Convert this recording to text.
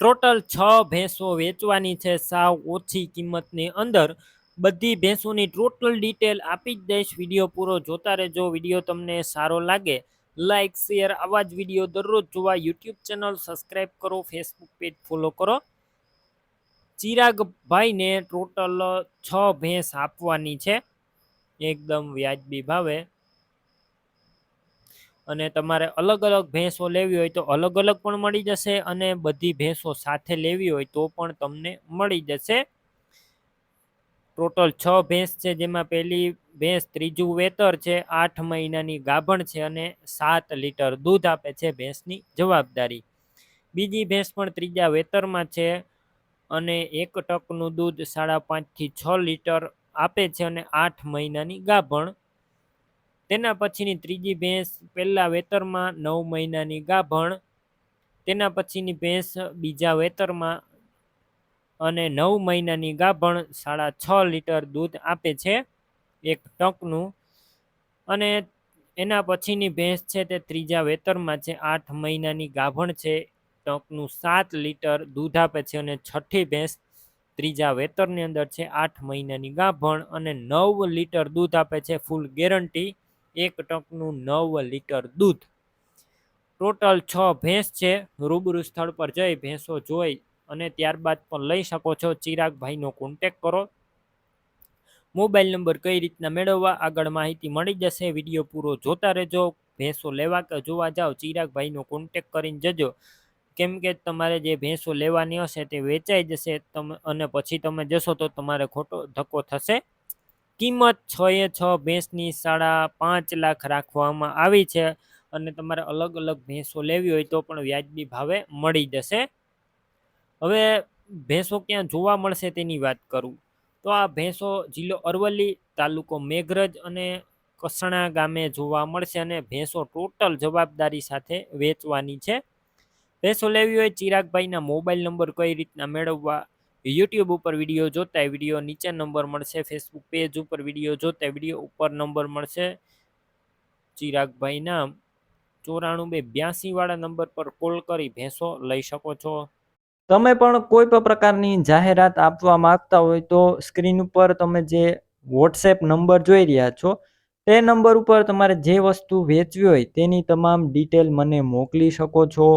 Total છ ભેંસો વેચવાની છે. સાવ ઓછી કિંમતની અંદર બધી ભેંસોની ટોટલ ડિટેલ આપી જ દઈશ. વીડિયો પૂરો જોતા રહેજો. વીડિયો તમને સારો લાગે લાઇક શેર આવા જ વીડિયો દરરોજ જોવા. યુટ્યુબ ચેનલ સબસ્ક્રાઈબ કરો ફેસબુક પેજ ફોલો કરો. ચિરાગભાઈને ટોટલ છ ભેંસ આપવાની છે. એકદમ વ્યાજબી ભાવે. અને તમારે અલગ અલગ ભેંસો લેવી હોય તો અલગ અલગ પણ મળી જશે અને બધી ભેંસો સાથે લેવી હોય તો પણ તમને મળી જશે. ટોટલ છ ભેંસ છે, જેમાં પહેલી ભેંસ ત્રીજું વેતર છે, આઠ મહિનાની ગાભણ છે અને સાત લીટર દૂધ આપે છે ભેંસની જવાબદારી. બીજી ભેંસ પણ ત્રીજા વેતરમાં છે અને એક ટકનું દૂધ સાડા પાંચથી છ લીટર આપે છે અને આઠ મહિનાની ગાભણ. તેના પછીની ત્રીજી ભેંસ પહેલા વેતરમાં નવ મહિનાની ગાભણ, તેના પછીની ભેંસ બીજા વેતરમાં અને નવ મહિનાની ગાભણ સાડા છ લીટર દૂધ આપે છે એક ટકનું. અને એના પછીની ભેંસ છે તે ત્રીજા વેતરમાં છે, આઠ મહિનાની ગાભણ છે, ટકનું સાત લીટર દૂધ આપે છે અને છઠ્ઠી ભેંસ ત્રીજા વેતરની અંદર છે, આઠ મહિનાની ગાભણ અને નવ લીટર દૂધ આપે છે, ફૂલ ગેરંટી. એક ટકનું નવ લીટર દૂધ. ટોટલ છ ભેંસ છે. રૂબરૂ સ્થળ પર જઈ ભેંસો જોઈ અને ત્યારબાદ પણ લઈ શકો છો. ચિરાગભાઈનો કોન્ટેક કરો. મોબાઈલ નંબર કઈ રીતના મેળવવા આગળ માહિતી મળી જશે. વીડિયો પૂરો જોતા રહેજો. ભેંસો લેવા કે જોવા જાઓ ચિરાગભાઈનો કોન્ટેક કરીને જજો. કેમ કે તમારે જે ભેંસો લેવાની હશે તે વેચાઈ જશે. તમે, અને પછી તમે જશો તો તમારે ખોટો ધક્કો થશે. કિંમત છ એ છ ભેંસની સાડા પાંચ લાખ રાખવામાં આવી છે અને તમારે અલગ અલગ ભેંસો લેવી હોય તો પણ વ્યાજબી ભાવે મળી જશે. હવે ભેંસો ક્યાં જોવા મળશે તેની વાત કરું. તો આ ભેંસો જિલ્લો અરવલ્લી તાલુકો મેઘરજ અને કસણા ગામે જોવા મળશે અને ભેંસો ટોટલ જવાબદારી સાથે વેચવાની છે. ભેંસો લેવી હોય ચિરાગભાઈના મોબાઈલ નંબર કઈ રીતના મેળવવા યુટ્યુબ ઉપર વીડિયો જોતા વીડિયો નીચે નંબર મળશે ફેસબુક પેજ ઉપર વીડિયો જોતા વીડિયો ઉપર નંબર મળશે. ચિરાગભાઈના ચોરાણું બે બ્યાસી વાળા નંબર પર કોલ કરી ભેંસો લઈ શકો છો. તમે પણ કોઈ પણ પ્રકારની જાહેરાત આપવા માંગતા હોય તો સ્ક્રીન ઉપર તમે જે વોટ્સએપ નંબર જોઈ રહ્યા છો, તે નંબર ઉપર તમારે જે વસ્તુ વેચવી હોય તેની તમામ ડિટેલ મને મોકલી શકો છો.